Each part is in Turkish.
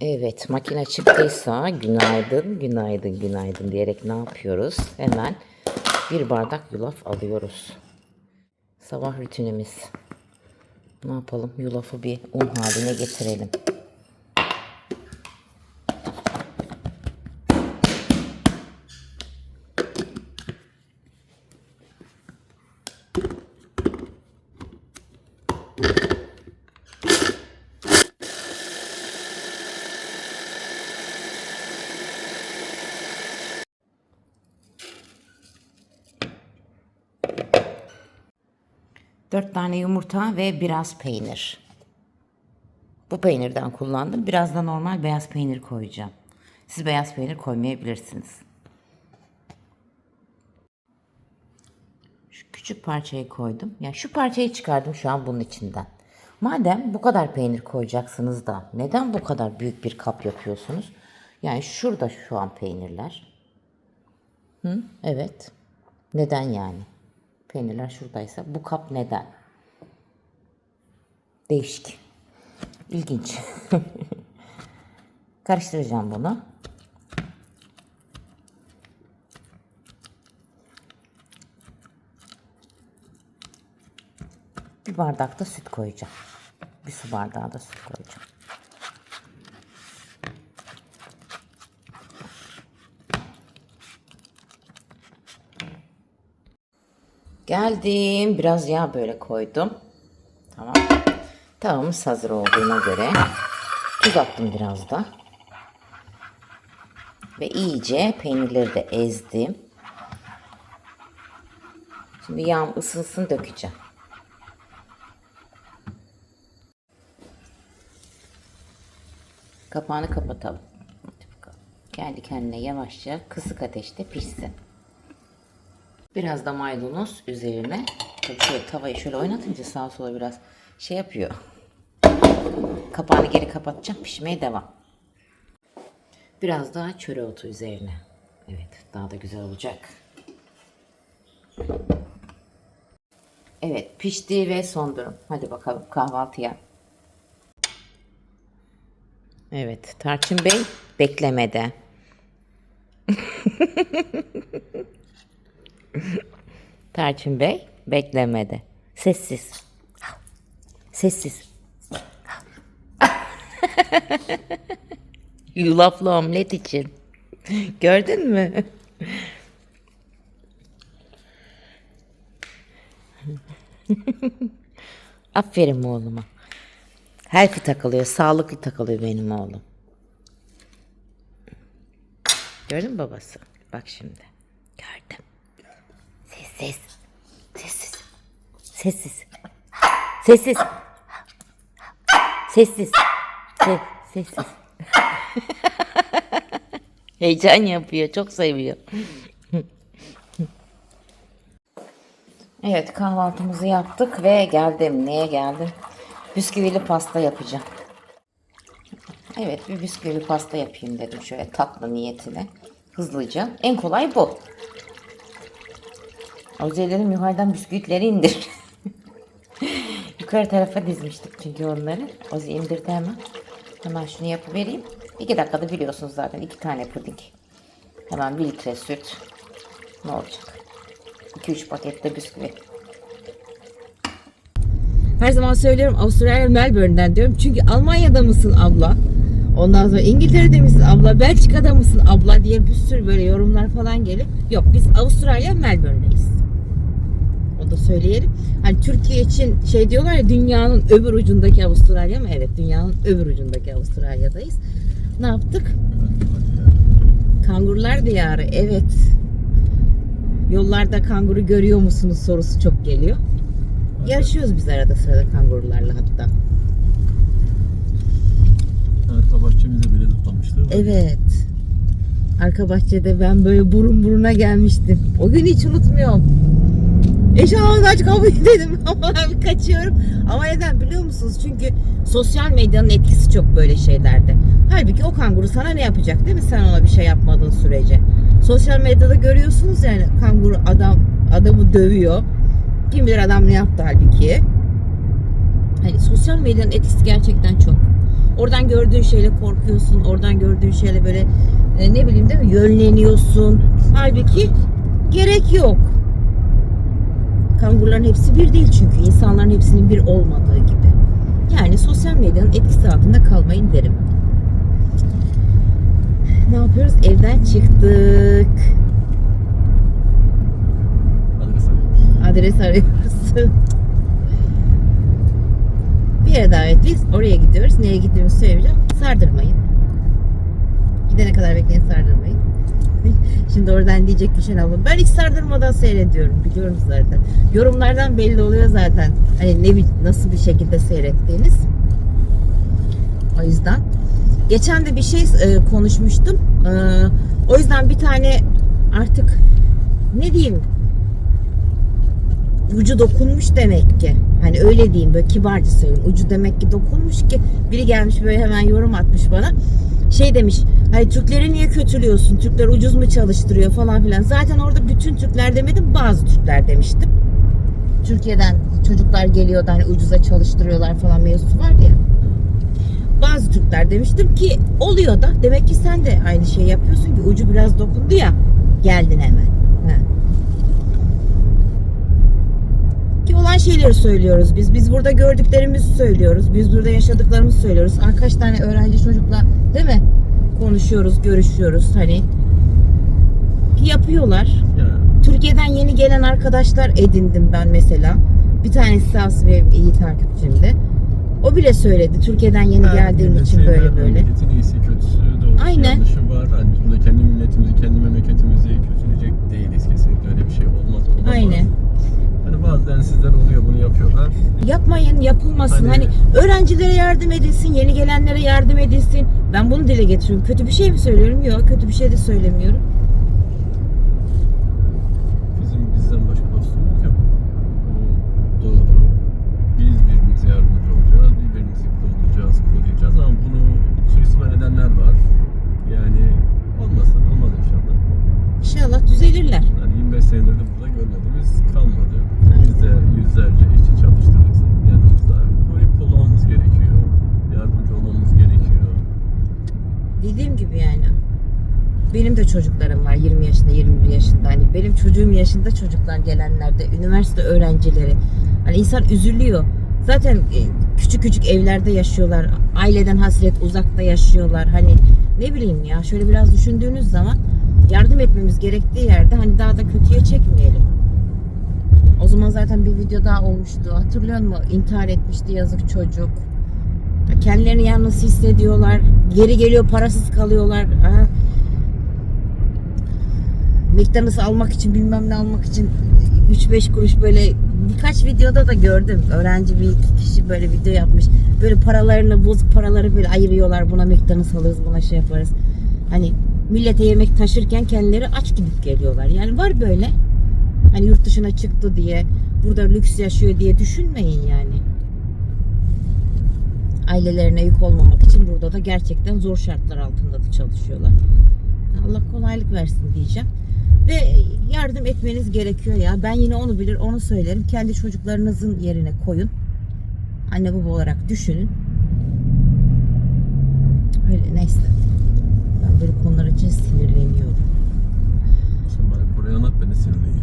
Evet makine çıktıysa günaydın günaydın günaydın diyerek ne yapıyoruz? Hemen bir bardak yulaf alıyoruz. Sabah rutinimiz. Ne yapalım? Yulafı bir un haline getirelim. Tane yumurta ve biraz peynir. Bu peynirden kullandım. Biraz da normal beyaz peynir koyacağım. Siz beyaz peynir koymayabilirsiniz. Şu küçük parçayı koydum. Yani şu parçayı çıkardım şu an bunun içinden. Madem bu kadar peynir koyacaksınız da neden bu kadar büyük bir kap yapıyorsunuz? Yani şurada şu an peynirler. Hı? Evet. Neden yani? Peynirler şuradaysa bu kap neden? Değişik. İlginç. Karıştıracağım bunu. Bir bardak da süt koyacağım. Bir su bardağı da süt koyacağım. Geldim. Biraz yağ böyle koydum. Tavamız hazır olduğuna göre tuz attım biraz da. Ve iyice peynirleri de ezdim. Şimdi yağım ısınsın dökeceğim. Kapağını kapatalım. Kendi kendine yavaşça kısık ateşte pişsin. Biraz da maydanoz üzerine. Tabii şöyle tavayı şöyle oynatınca sağa sola biraz şey yapıyor. Kapağını geri kapatacağım. Pişmeye devam. Biraz daha çöre otu üzerine. Evet daha da güzel olacak. Evet pişti ve son durum. Hadi bakalım kahvaltıya. Evet Tarçın Bey beklemede. Tarçın Bey beklemede. Sessiz. Sessiz. Yulaflı omlet için. Gördün mü? Aferin oğluma. Healthy takılıyor, sağlıklı takılıyor benim oğlum. Gördün mü babası? Bak şimdi. Gördüm. Sessiz. Sessiz. Sessiz. Sessiz. Sessiz. Se- sessiz. Heyecan yapıyor. Çok seviyor. evet kahvaltımızı yaptık ve geldim. Neye geldim? Bisküvili pasta yapacağım. Evet bir bisküvili pasta yapayım dedim şöyle tatlı niyetine. Hızlıca. En kolay bu. Avuzelerin yukarıdan bisküvitleri indir. Yukarı tarafa dizmiştik çünkü onları. Ozi indirdi hemen. Hemen şunu yapıvereyim. İki dakikada biliyorsunuz zaten iki tane puding. Hemen bir litre süt. Ne olacak? 2-3 pakette bisküvi. Her zaman söylüyorum Avustralya Melbourne'den diyorum. Çünkü Almanya'da mısın abla? Ondan sonra İngiltere'de misin abla? Belçika'da mısın abla diye bir sürü böyle yorumlar falan gelip yok biz Avustralya Melbourne'deyiz. Da söyleyelim. Hani Türkiye için şey diyorlar ya dünyanın öbür ucundaki Avustralya mı? Evet dünyanın öbür ucundaki Avustralya'dayız. Ne yaptık? Kangurular diyarı evet. Yollarda kanguru görüyor musunuz sorusu çok geliyor. Yarışıyoruz biz arada sırada kangurularla hatta. Arka bahçemize bile zıplamıştı. Evet. Arka bahçede ben böyle burun buruna gelmiştim. O gün hiç unutmuyorum. Eşyalarını aç kapıyı dedim ama ben kaçıyorum. Ama neden biliyor musunuz? Çünkü sosyal medyanın etkisi çok böyle şeylerde. Halbuki o kanguru sana ne yapacak değil mi sen ona bir şey yapmadığın sürece? Sosyal medyada görüyorsunuz yani kanguru adam adamı dövüyor. Kim bilir adam ne yaptı halbuki. Hani sosyal medyanın etkisi gerçekten çok. Oradan gördüğün şeyle korkuyorsun. Oradan gördüğün şeyle böyle e, ne bileyim değil mi? Yönleniyorsun. Halbuki gerek yok. Kanguruların hepsi bir değil çünkü. insanların hepsinin bir olmadığı gibi. Yani sosyal medyanın etkisi altında kalmayın derim. Ne yapıyoruz? Evden çıktık. Adres arıyoruz. Adres arıyoruz. Bir yere davetliyiz. Oraya gidiyoruz. Nereye gittiğimizi söyleyeceğim. Sardırmayın. Gidene kadar bekleyin sardırmayın. Şimdi oradan diyecek Gülşen abla. Ben hiç sardırmadan seyrediyorum. Biliyorum zaten. Yorumlardan belli oluyor zaten. Hani ne nasıl bir şekilde seyrettiğiniz. O yüzden. Geçen de bir şey e, konuşmuştum. E, o yüzden bir tane artık ne diyeyim ucu dokunmuş demek ki. Hani öyle diyeyim böyle kibarca söyleyeyim. Ucu demek ki dokunmuş ki biri gelmiş böyle hemen yorum atmış bana. Şey demiş hani Türkleri niye kötülüyorsun? Türkler ucuz mu çalıştırıyor falan filan. Zaten orada bütün Türkler demedim bazı Türkler demiştim. Türkiye'den çocuklar geliyor da hani ucuza çalıştırıyorlar falan mevzusu var ya. Bazı Türkler demiştim ki oluyor da demek ki sen de aynı şey yapıyorsun ki ucu biraz dokundu ya geldin hemen. Ha. Ki olan şeyleri söylüyoruz biz. Biz burada gördüklerimizi söylüyoruz. Biz burada yaşadıklarımızı söylüyoruz. Aa, Kaç tane öğrenci çocukla değil mi? Konuşuyoruz, görüşüyoruz hani. Yapıyorlar. Ya Türkiye'den yeni gelen arkadaşlar edindim ben mesela. Bir tanesi olsun benim iyi takipçimdi. O bile söyledi. Türkiye'den yeni her geldiğim için böyle böyle. Memleketin iyisi kötüsü doğrusu Aynen. yanlışı var. Hani burada kendi milletimizi, kendi memleketimizi kötüleyecek değiliz kesinlikle. Öyle bir şey olmaz. olamaz. Aynen. Densizler oluyor bunu yapıyorlar. Yapmayın, yapılmasın. Hani, Hani- öğrencilere yardım edilsin, yeni gelenlere yardım edilsin. Ben bunu dile getiriyorum. Kötü bir şey mi söylüyorum? Yok, kötü bir şey de söylemiyorum. Bizim bizden başka dostumuz yok. Bu doğru. Biz birbirimize yardımcı olacağız, birbirimizi kollayacağız, koruyacağız ama bunu suistimal edenler var. Yani olmasın, olmaz inşallah. İnşallah düzelirler. Yani 25 senedir de burada görmediğimiz kalmadı. Biz de yüzlerce işçi çalıştırdık yanımızda. Koruyup kollamamız gerekiyor. Yardımcı olmamız gerekiyor. Dediğim gibi yani. Benim de çocuklarım var 20 yaşında 21 yaşında. Hani benim çocuğum yaşında çocuklar gelenlerde üniversite öğrencileri. Hani insan üzülüyor. Zaten e, küçük küçük evlerde yaşıyorlar. Aileden hasret uzakta yaşıyorlar. Hani ne bileyim ya şöyle biraz düşündüğünüz zaman yardım etmemiz gerektiği yerde hani daha da kötüye çekmeyelim. O zaman zaten bir video daha olmuştu. Hatırlıyor musun? İntihar etmişti yazık çocuk. Kendilerini yalnız hissediyorlar. Geri geliyor parasız kalıyorlar. Ha. McDonald's almak için bilmem ne almak için 3-5 kuruş böyle birkaç videoda da gördüm. Öğrenci bir kişi böyle video yapmış. Böyle paralarını bozuk paraları böyle ayırıyorlar. Buna McDonald's alırız buna şey yaparız. Hani millete yemek taşırken kendileri aç gidip geliyorlar. Yani var böyle. Hani yurt dışına çıktı diye burada lüks yaşıyor diye düşünmeyin yani ailelerine yük olmamak için burada da gerçekten zor şartlar altında da çalışıyorlar. Allah kolaylık versin diyeceğim. Ve yardım etmeniz gerekiyor ya. Ben yine onu bilir, onu söylerim. Kendi çocuklarınızın yerine koyun. Anne baba olarak düşünün. Öyle neyse. Ben böyle konular için sinirleniyorum. Sen bana Kore'yi anlat ben de sinirliyim.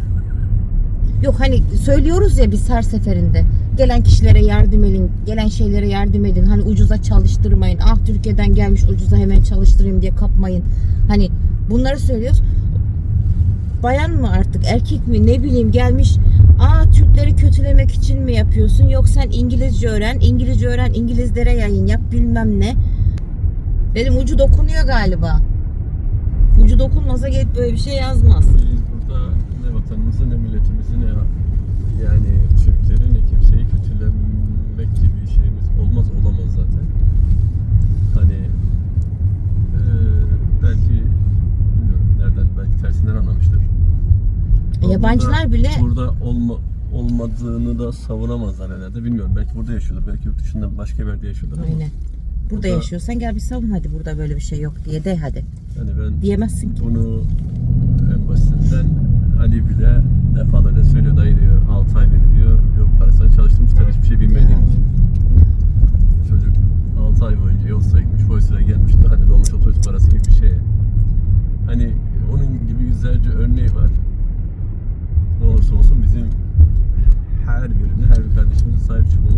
Yok hani söylüyoruz ya biz her seferinde. Gelen kişilere yardım edin, gelen şeylere yardım edin. Hani ucuza çalıştırmayın. Ah Türkiye'den gelmiş ucuza hemen çalıştırayım diye kapmayın. Hani bunları söylüyoruz. Bayan mı artık erkek mi ne bileyim gelmiş. Aa Türkleri kötülemek için mi yapıyorsun? Yok sen İngilizce öğren, İngilizce öğren, İngilizlere yayın yap bilmem ne. Dedim ucu dokunuyor galiba. Ucu dokunmasa gelip böyle bir şey yazmaz. Biz burada ne vatanımızı ne yani Türkleri ne kimseyi kötülemek gibi bir şeyimiz olmaz olamaz zaten. Hani eee belki bilmiyorum nereden belki tersinden anlamıştır. Ama Yabancılar burada- bile burada olma, olmadığını da savunamazlar herhalde. Bilmiyorum belki burada yaşıyordur. Belki yurt dışında başka bir yerde yaşıyordur ama Aynen. Burada Burada- yaşıyorsan gel bir savun hadi burada böyle bir şey yok diye de hadi. yani ben Diyemezsin ki. Bunu en basitinden Ali bile defalarca söylüyor dayı diyor 6 ay beni diyor yok parasını çalıştırmışlar hiçbir şey bilmediğim için. Çocuk 6 ay boyunca yol sayıkmış. Voice'lara gelmişti. Hani dolmuş otobüs parası gibi bir şey. Hani onun gibi yüzlerce örneği var. Ne olursa olsun bizim her birine, her bir kardeşimize sahip çıkmamız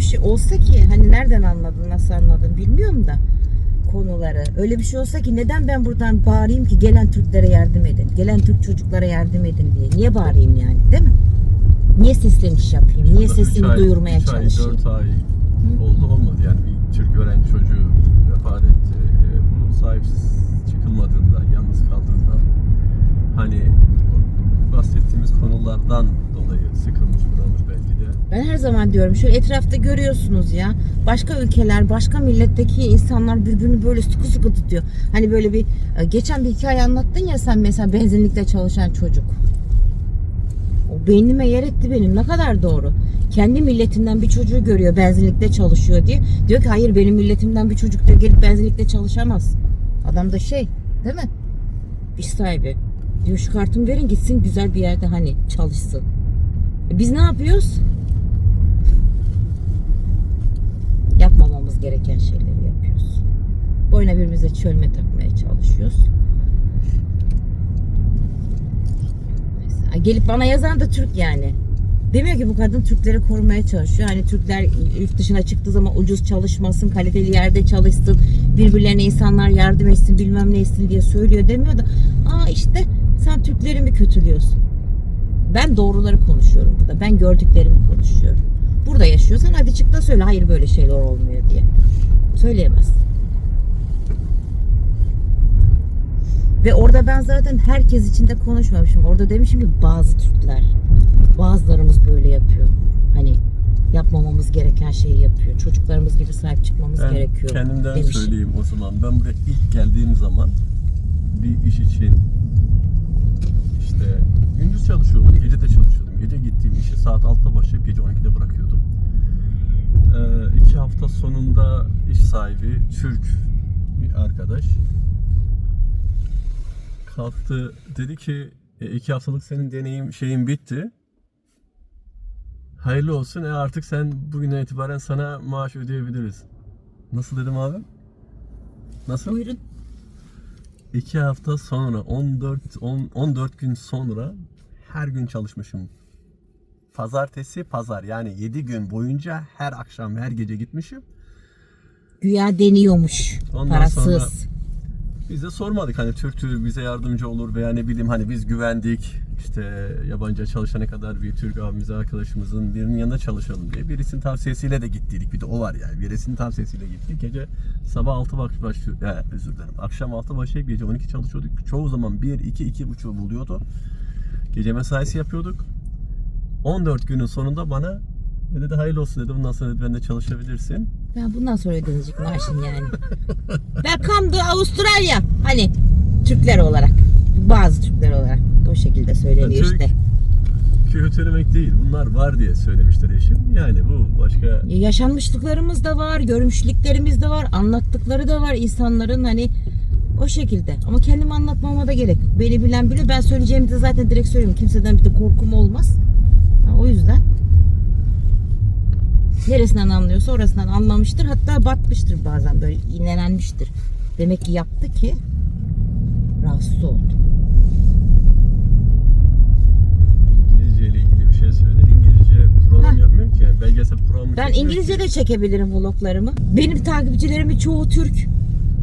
Bir şey olsa ki hani nereden anladın, nasıl anladın bilmiyorum da konuları. Öyle bir şey olsa ki neden ben buradan bağırayım ki gelen Türklere yardım edin. Gelen Türk çocuklara yardım edin diye. Niye bağırayım yani değil mi? Niye sesleniş yapayım? Niye sesimi ay- duyurmaya üç ay, çalışayım? dört ay oldu olmadı yani bir Türk öğrenci çocuğu vefat etti. Ee, Bu sahipsiz çıkılmadığında, yalnız kaldığında hani bahsettiğimiz konulardan dolayı sıkılmış. Ben her zaman diyorum şöyle etrafta görüyorsunuz ya. Başka ülkeler, başka milletteki insanlar birbirini böyle sıkı sıkı tutuyor. Hani böyle bir e, geçen bir hikaye anlattın ya sen mesela benzinlikte çalışan çocuk. O beynime yer etti benim. Ne kadar doğru. Kendi milletinden bir çocuğu görüyor benzinlikte çalışıyor diye. Diyor ki hayır benim milletimden bir çocuk diyor gelip benzinlikte çalışamaz. Adam da şey değil mi? İş sahibi. Diyor şu kartımı verin gitsin güzel bir yerde hani çalışsın. E biz ne yapıyoruz? Gereken şeyleri yapıyoruz. Boyuna birbirimize çölme takmaya çalışıyoruz. Mesela gelip bana yazan da Türk yani. Demiyor ki bu kadın Türkleri korumaya çalışıyor. Hani Türkler yurt dışına çıktığı zaman ucuz çalışmasın, kaliteli yerde çalışsın, birbirlerine insanlar yardım etsin, bilmem ne etsin diye söylüyor demiyor da aa işte sen Türkleri mi kötülüyorsun? Ben doğruları konuşuyorum burada. Ben gördüklerimi konuşuyorum. Burada yaşıyorsan hadi çık da söyle hayır böyle şeyler olmuyor diye. Söyleyemez. Ve orada ben zaten herkes için de konuşmamışım. Orada demişim ki bazı Türkler, bazılarımız böyle yapıyor. Hani yapmamamız gereken şeyi yapıyor. Çocuklarımız gibi sahip çıkmamız Ben gerekiyor. kendimden demişim. söyleyeyim o zaman. Ben buraya ilk geldiğim zaman bir iş için işte gündüz çalışıyordum, gece de çalışıyordum. Gece gittiğim işi saat 6'da başlayıp gece 12'de bırakıyordum. Ee, iki hafta sonunda iş sahibi Türk bir arkadaş kalktı dedi ki "E, iki haftalık senin deneyim şeyin bitti. Hayırlı olsun. E artık sen bugünden itibaren sana maaş ödeyebiliriz. Nasıl dedim abi? Nasıl? Buyurun. İki hafta sonra 14 10, 14 gün sonra her gün çalışmışım. Pazartesi pazar. Yani 7 gün boyunca her akşam her gece gitmişim. Güya deniyormuş. Ondan Parasız. sonra- Biz de sormadık. Hani Türk Türk bize yardımcı olur veya ne bileyim hani biz güvendik. İşte yabancı çalışana kadar bir Türk abimize arkadaşımızın birinin yanında çalışalım diye birisinin tavsiyesiyle de gittiydik bir de o var yani. Birisinin tavsiyesiyle gittik. Gece sabah 6 vakit başlıyor ya özür dilerim. Akşam 6 başlayıp gece 12 çalışıyorduk. Çoğu zaman 1 2 2 buçuğu buluyordu. Gece mesaisi yapıyorduk 14 günün sonunda bana "E," dedi hayırlı olsun dedi bundan sonra dedi ben de çalışabilirsin Ben bundan sonra ödenecek maaşım yani. Welcome to Avustralya. Hani Türkler olarak. Bazı Türkler olarak. O şekilde söyleniyor Türk- işte. kötülemek değil. Bunlar var diye söylemişler eşim. Yani bu başka Yaşanmışlıklarımız da var, görmüşlüklerimiz de var, anlattıkları da var insanların hani o şekilde. Ama kendim anlatmama da gerek. Beni bilen biliyor. Ben söyleyeceğimi de zaten direkt söylüyorum. Kimseden bir de korkum olmaz. Ha, o yüzden neresinden anlıyorsa orasından anlamıştır. Hatta batmıştır bazen böyle iğnelenmiştir. Demek ki yaptı ki rahatsız oldu. İngilizce ile ilgili bir şey söyler. İngilizce program Heh. yapmıyor ki. Belgesel programı Ben İngilizce ki. de çekebilirim vloglarımı. Benim takipçilerimin çoğu Türk.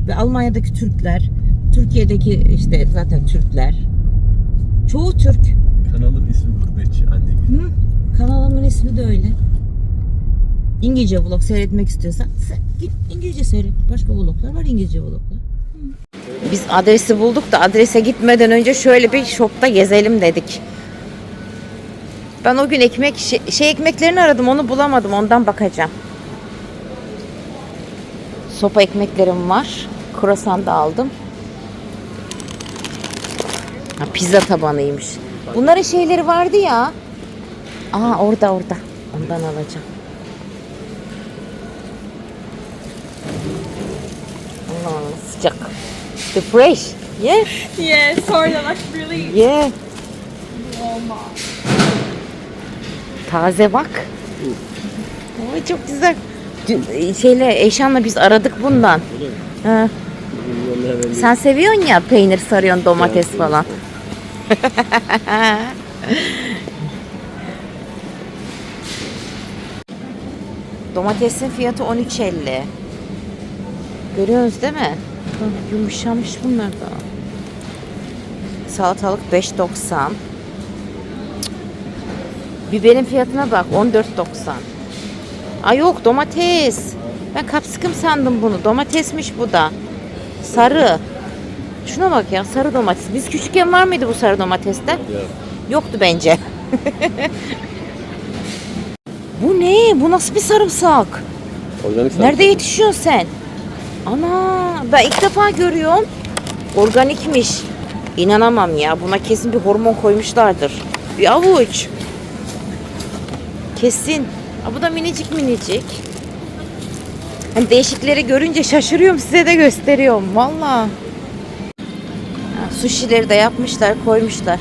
Ve Almanya'daki Türkler, Türkiye'deki işte zaten Türkler. Çoğu Türk. Kanalın ismi Gurbetçi Anne gibi. Hı? Kanalımın ismi de öyle. İngilizce vlog seyretmek istiyorsan sen git İngilizce seyret. Başka vloglar var İngilizce vloglar. Biz adresi bulduk da adrese gitmeden önce şöyle bir shopta gezelim dedik. Ben o gün ekmek şey, şey ekmeklerini aradım onu bulamadım ondan bakacağım. Sopa ekmeklerim var. Kruvasan da aldım. Ha, pizza tabanıymış. Bunların şeyleri vardı ya. Aa orada orada. Ondan alacağım. Allah Allah sıcak. The fresh. Ye. Yeah, sorry, that like really Ye. warm up. Taze bak. Oy çok güzel. Dün- Şeyle Eşan'la biz aradık bundan. Ha. Sen seviyorsun ya peynir sarıyorsun domates falan. Domatesin fiyatı 13.50. Görüyorsunuz değil mi? Bak, Yumuşamış bunlar da. Salatalık 5.90. Biberin fiyatına bak 14.90. Ay yok domates. Ben kapsikım sandım bunu. Domatesmiş bu da. Sarı. Şuna bak ya sarı domates. Biz küçükken var mıydı bu sarı domatesler? Yoktu bence. bu ne? Bu nasıl bir sarımsak? Organik Nerede yetişiyorsun sen? Ana ben ilk defa görüyorum. Organikmiş. İnanamam ya. Buna kesin bir hormon koymuşlardır. Bir avuç. Kesin. Aa, bu da minicik minicik. Hani değişikleri görünce şaşırıyorum size de gösteriyorum. Valla. Sushi'leri de yapmışlar koymuşlar.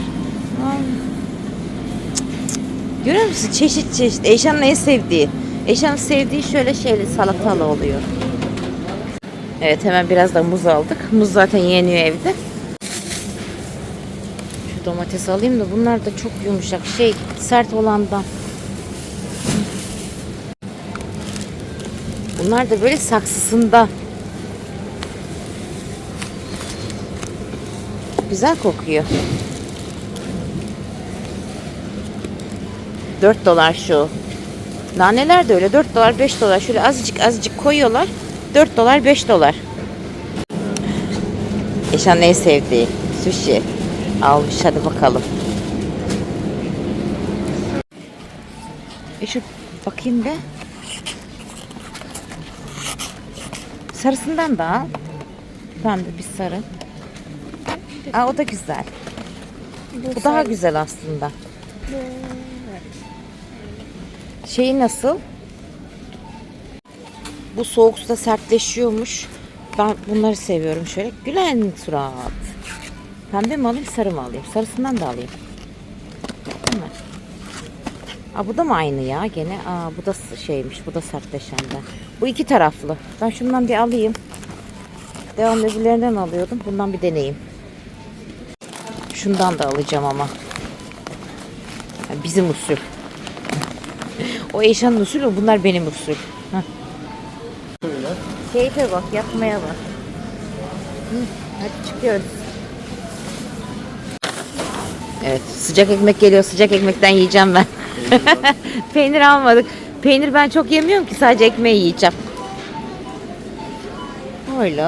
Görüyor musun? Çeşit çeşit. Eyşan'ın en sevdiği. Eyşan'ın sevdiği şöyle şeyli salatalı oluyor. Evet hemen biraz da muz aldık. Muz zaten yeniyor evde. Şu domates alayım da bunlar da çok yumuşak. Şey sert olandan. Bunlar da böyle saksısında. Güzel kokuyor. 4 dolar şu. Naneler de öyle 4 dolar 5 dolar şöyle azıcık azıcık koyuyorlar. 4 dolar 5 dolar. Eşan'ın en sevdiği sushi. Almış hadi bakalım. E şu bakayım be. Sarısından da al. Pembe bir sarı. Aa, o da güzel. Bu daha güzel aslında. Şeyi nasıl? Bu soğuk suda sertleşiyormuş. Ben bunları seviyorum şöyle. Gülen surat. Pembe mi alayım sarı mı alayım? Sarısından da alayım. Değil mi? Aa, bu da mı aynı ya gene? Aa, bu da şeymiş. Bu da sertleşenden. Bu iki taraflı. Ben şundan bir alayım. Devam öbürlerinden alıyordum. Bundan bir deneyeyim. Şundan da alacağım ama. Yani bizim usul. O Eşan'ın usulü, bunlar benim usul. Heh. Keyfe bak, yapmaya bak. Hı, hadi çıkıyoruz. Evet, sıcak ekmek geliyor. Sıcak ekmekten yiyeceğim ben. Peynir almadık. Peynir ben çok yemiyorum ki sadece ekmeği yiyeceğim. Öyle.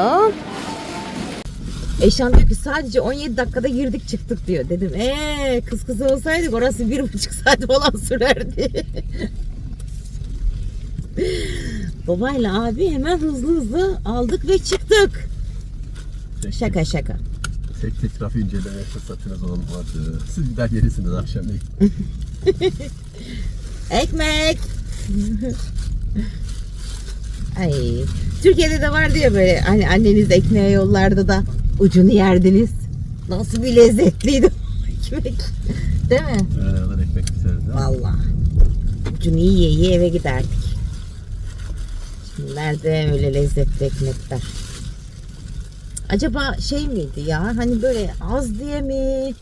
Eşan diyor ki sadece 17 dakikada girdik çıktık diyor. Dedim ee kız kız olsaydık orası bir buçuk saat falan sürerdi. Babayla abi hemen hızlı hızlı aldık ve çıktık. Şaka şaka. Tek tek trafiği inceleme fırsatınız olmadı. Siz gider gelirsiniz akşamleyin. Ekmek. Ay. Türkiye'de de var diye böyle hani anneniz ekmeğe yollarda da ucunu yerdiniz. Nasıl bir lezzetliydi ekmek. Değil mi? Aradan ekmek biteriz. ha? Vallahi. Ucunu yiye yiye eve giderdik. Şimdi nerede öyle lezzetli ekmekler? Acaba şey miydi ya? Hani böyle az diye mi?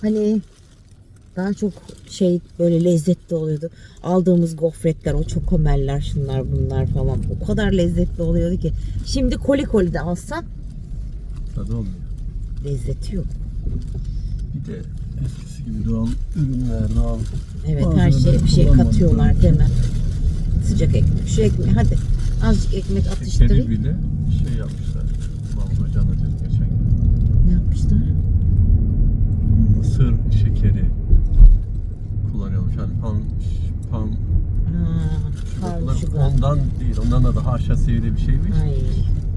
Hani daha çok şey böyle lezzetli oluyordu. Aldığımız gofretler, o çokomeller, şunlar bunlar falan o kadar lezzetli oluyordu ki. Şimdi koli koli de alsan Tadı olmuyor. lezzeti yok. Bir de eskisi gibi doğal ürünler, doğal Evet her şeye bir şey katıyorlar değil mi? Sıcak ekmek. Şu ekmeği hadi azıcık ekmek şekeri atıştırayım. bile şey yapmışlar. Mahmut Hoca anlatıyordu geçen gün. Ne yapmışlar? Mısır şekeri kullanıyormuş. Yani pan, pan, sugar. ondan değil, ondan da daha aşağı seviyede bir şeymiş. Ay.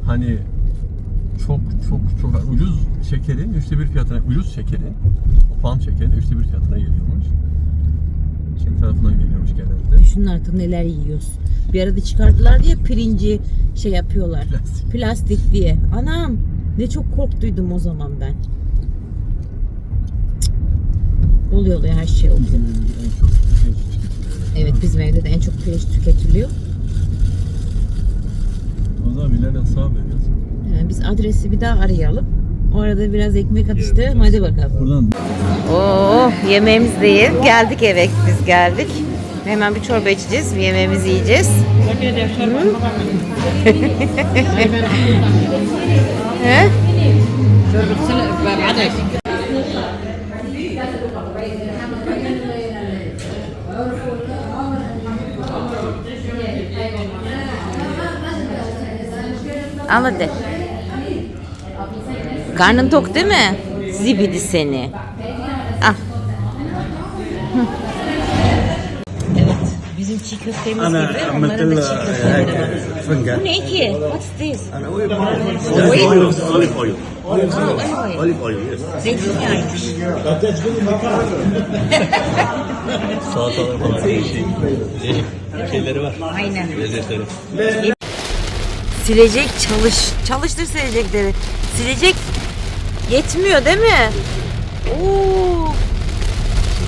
Hani çok çok çok ucuz şekerin üçte bir fiyatına, ucuz şekerin, o palm şekerin üçte bir fiyatına geliyormuş. Çin tarafından geliyormuş genelde. Düşün artık neler yiyoruz. Bir arada çıkardılar diye pirinci şey yapıyorlar. Plastik. Plastik diye. Anam Ne çok korktuydum o zaman ben. Oluyor oluyor her şey oluyor. Bizim evde en çok pirinç tüketiliyor. Evet bizim evde de en çok pirinç tüketiliyor. O zaman ileriden sağ veriyoruz. Yani biz adresi bir daha arayalım. O arada biraz ekmek atıştıralım. Hadi bakalım. Buradan Oo, yemeğimiz değil. Geldik eve biz geldik. Hemen bir çorba içeceğiz. Bir yemeğimizi yiyeceğiz. Hı? He? Al hadi. Karnın tok değil mi? Zibidi seni. Al. Evet. Bizim çiğ Ana, gibi onların da ne ki? What's this? Olive oil. Olive oil. Olive oil. Olive oil. Zeytinyağıymış. Salatalar falan değişik. Şey. Var. Aynen. Lezzetleri. Silecek çalış. Çalıştır silecekleri. Silecek yetmiyor değil mi? Oo.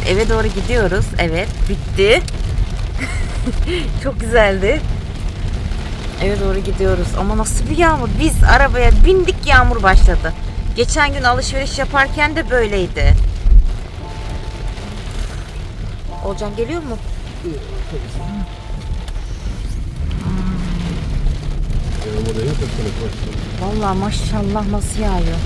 Eve doğru gidiyoruz. Evet, bitti. Çok güzeldi. Eve doğru gidiyoruz. Ama nasıl bir yağmur? Biz arabaya bindik yağmur başladı. Geçen gün alışveriş yaparken de böyleydi. Olcan geliyor mu? Vallahi maşallah nasıl yağıyor.